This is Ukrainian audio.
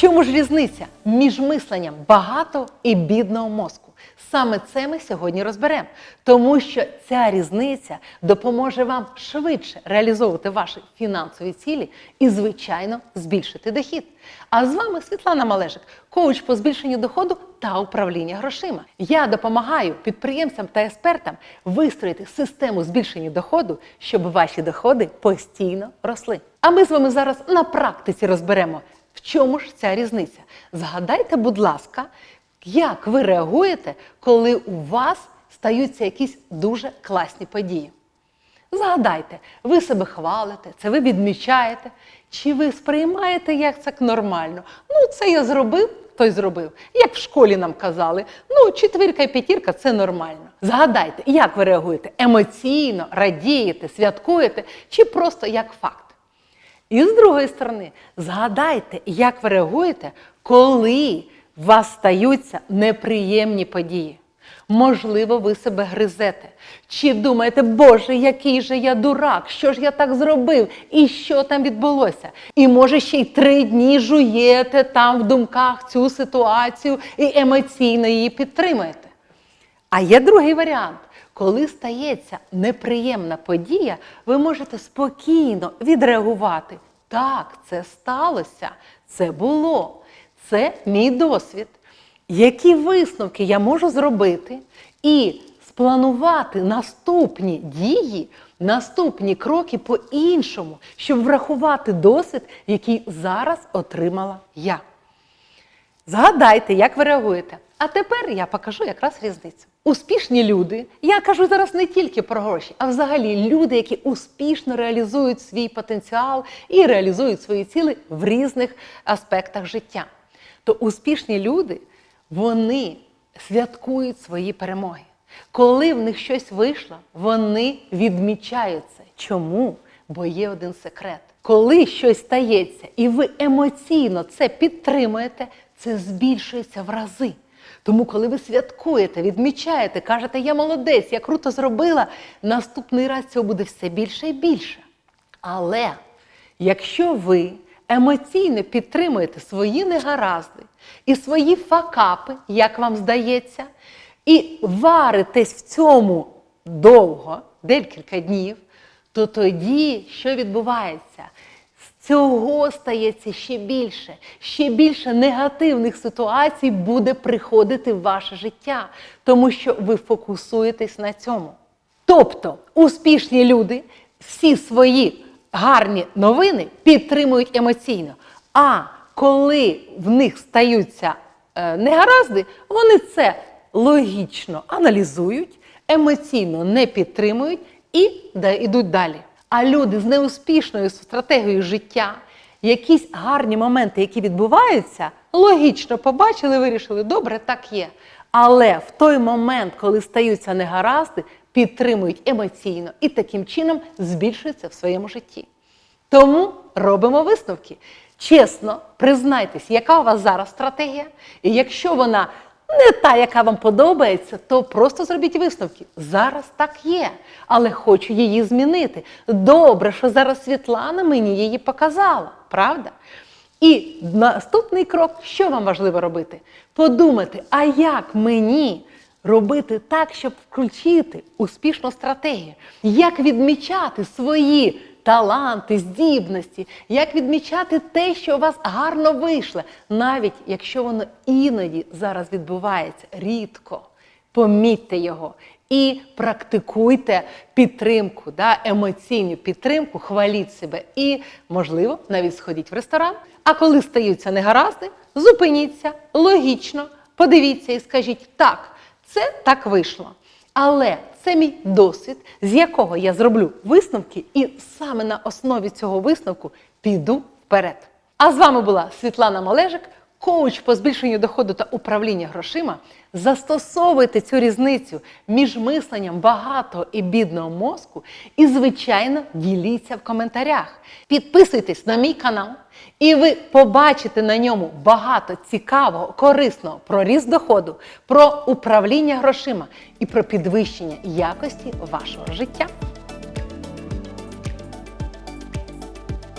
чому ж різниця між мисленням багатого і бідного мозку? Саме це ми сьогодні розберемо, тому що ця різниця допоможе вам швидше реалізовувати ваші фінансові цілі і, звичайно, збільшити дохід. А з вами Світлана Малежик, коуч по збільшенню доходу та управління грошима. Я допомагаю підприємцям та експертам вистроїти систему збільшення доходу, щоб ваші доходи постійно росли. А ми з вами зараз на практиці розберемо, в чому ж ця різниця. Згадайте, будь ласка, як ви реагуєте, коли у вас стаються якісь дуже класні події? Згадайте, ви себе хвалите, це ви відмічаєте, чи ви сприймаєте як це нормально? Ну, це я зробив, то й зробив. Як в школі нам казали, ну, четвірка і п'ятірка це нормально. Згадайте, як ви реагуєте? Емоційно, радієте, святкуєте, чи просто як факт? І з другої сторони, згадайте, як ви реагуєте, коли у вас стаються неприємні події. Можливо, ви себе гризете. Чи думаєте, Боже, який же я дурак, що ж я так зробив, і що там відбулося? І може ще й три дні жуєте там в думках цю ситуацію і емоційно її підтримуєте. А є другий варіант. Коли стається неприємна подія, ви можете спокійно відреагувати. Так, це сталося, це було, це мій досвід. Які висновки я можу зробити і спланувати наступні дії, наступні кроки по-іншому, щоб врахувати досвід, який зараз отримала я. Згадайте, як ви реагуєте. А тепер я покажу якраз різницю. Успішні люди, я кажу зараз не тільки про гроші, а взагалі люди, які успішно реалізують свій потенціал і реалізують свої цілі в різних аспектах життя. То успішні люди, вони святкують свої перемоги. Коли в них щось вийшло, вони відмічають це. Чому? Бо є один секрет. Коли щось стається і ви емоційно це підтримуєте, це збільшується в рази. Тому, коли ви святкуєте, відмічаєте, кажете, я молодець, я круто зробила, наступний раз цього буде все більше і більше. Але якщо ви емоційно підтримуєте свої негаразди і свої факапи, як вам здається, і варитесь в цьому довго, декілька днів, то тоді що відбувається? Цього стається ще більше, ще більше негативних ситуацій буде приходити в ваше життя, тому що ви фокусуєтесь на цьому. Тобто успішні люди всі свої гарні новини підтримують емоційно. А коли в них стаються е, негаразди, вони це логічно аналізують, емоційно не підтримують і йдуть далі. А люди з неуспішною стратегією життя, якісь гарні моменти, які відбуваються, логічно побачили, вирішили, добре, так є. Але в той момент, коли стаються негаразди, підтримують емоційно і таким чином збільшуються в своєму житті. Тому робимо висновки. Чесно, признайтесь, яка у вас зараз стратегія, і якщо вона не та, яка вам подобається, то просто зробіть висновки. Зараз так є, але хочу її змінити. Добре, що зараз Світлана мені її показала, правда? І наступний крок, що вам важливо робити? Подумати, а як мені робити так, щоб включити успішну стратегію? Як відмічати свої таланти, здібності, як відмічати те, що у вас гарно вийшло, навіть якщо воно іноді зараз відбувається рідко. Помітьте його і практикуйте підтримку, да, емоційну підтримку, хваліть себе і, можливо, навіть сходіть в ресторан. А коли стаються негаразди, зупиніться логічно, подивіться і скажіть, так, це так вийшло. Але це мій досвід, з якого я зроблю висновки, і саме на основі цього висновку піду вперед. А з вами була Світлана Малежик, коуч по збільшенню доходу та управління грошима. Застосовуйте цю різницю між мисленням багатого і бідного мозку і, звичайно, діліться в коментарях. Підписуйтесь на мій канал, і ви побачите на ньому багато цікавого, корисного про ріст доходу, про управління грошима і про підвищення якості вашого життя.